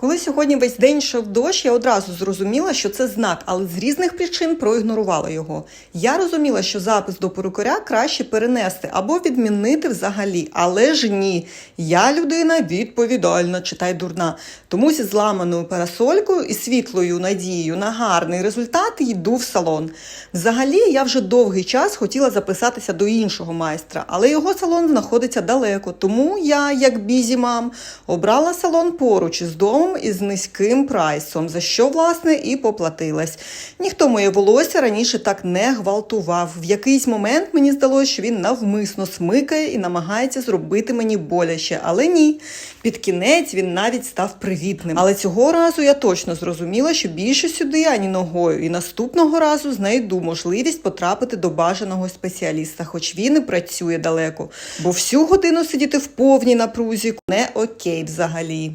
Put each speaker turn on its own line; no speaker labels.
Коли сьогодні весь день йшов дощ, я одразу зрозуміла, що це знак, але з різних причин проігнорувала його. Я розуміла, що запис до перукаря краще перенести або відмінити взагалі, але ж ні. Я людина відповідальна, читай дурна. Тому зі зламаною парасолькою і світлою надією на гарний результат йду в салон. Взагалі, я вже довгий час хотіла записатися до іншого майстра, але його салон знаходиться далеко. Тому я, як бізі мам, обрала салон поруч із домом із низьким прайсом, за що, власне, і поплатилась. Ніхто моє волосся раніше так не гвалтував. В якийсь момент мені здалося, що він навмисно смикає і намагається зробити мені боляче, але ні. Під кінець він навіть став привітним. Але цього разу я точно зрозуміла, що більше сюди ані ногою, і наступного разу знайду можливість потрапити до бажаного спеціаліста, хоч він і працює далеко. Бо всю годину сидіти в повній напрузі не окей взагалі.